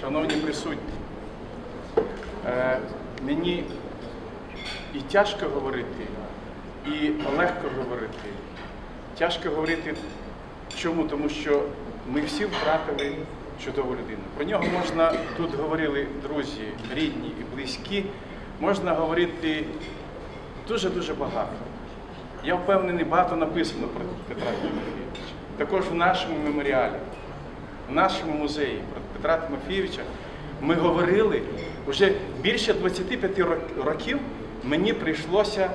шановні присутні, е, мені і тяжко говорити, і легко говорити. Тяжко говорити чому? Тому що ми всі втратили чудову людину. Про нього можна, тут говорили друзі, рідні і близькі, можна говорити дуже-дуже багато. Я впевнений, багато написано про Петра Тимофійовича. Також в нашому меморіалі, в нашому музеї про Петра Тимофійовича ми говорили вже більше 25 років мені прийшлося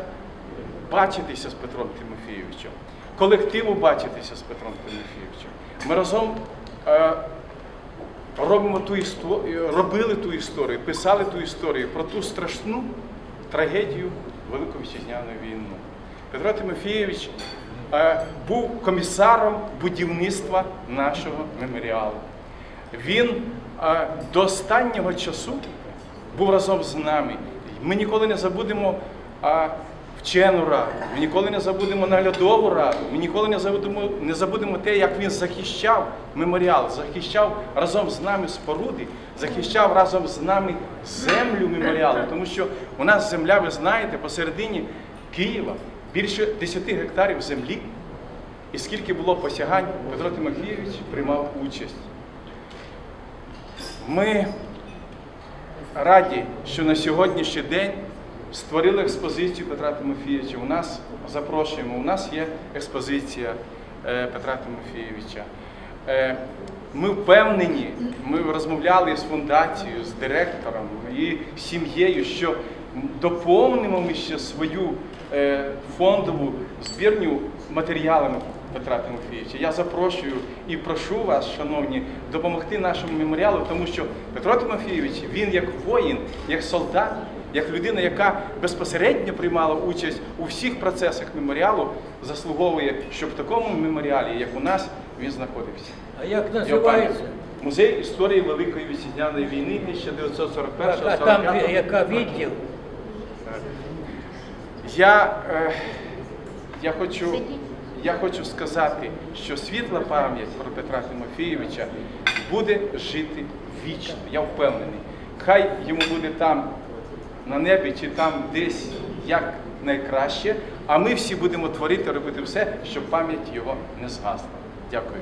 бачитися з Петром Тимофійовичем, колективу бачитися з Петром Тимофійовичем. Ми разом е, робимо ту історію, робили ту історію, писали ту історію про ту страшну трагедію Великої Вітчизняної війни. Петро Тимофійович е, був комісаром будівництва нашого меморіалу. Він е, до останнього часу був разом з нами. Ми ніколи не забудемо е, вчену раду, ми ніколи не забудемо наглядову раду, ми ніколи не забудемо, не забудемо те, як він захищав меморіал, захищав разом з нами споруди, захищав разом з нами землю меморіалу. Тому що у нас земля, ви знаєте, посередині Києва більше 10 гектарів землі. І скільки було посягань, Петро Тимофійович приймав участь. Ми раді, що на сьогоднішній день створили експозицію Петра Тимофійовича. У нас запрошуємо, у нас є експозиція е, Петра Тимофійовича. Е, Ми впевнені, ми розмовляли з фундацією, з директором і сім'єю, що доповнимо ми ще свою е, фондову збірню матеріалами Петра Тимофійовича. Я запрошую і прошу вас, шановні, допомогти нашому меморіалу, тому що Петро Тимофійович, він як воїн, як солдат, як людина, яка безпосередньо приймала участь у всіх процесах меморіалу, заслуговує, щоб в такому меморіалі, як у нас, він знаходився. А як називається? Музей історії Великої Вітчизняної війни А, а там 1941-45 яка відділ? Я, е, я, хочу, я хочу сказати, що світла пам'ять про Петра Тимофійовича буде жити вічно. Я впевнений. Хай йому буде там на небі чи там десь як найкраще, а ми всі будемо творити, робити все, щоб пам'ять його не згасла. Дякую.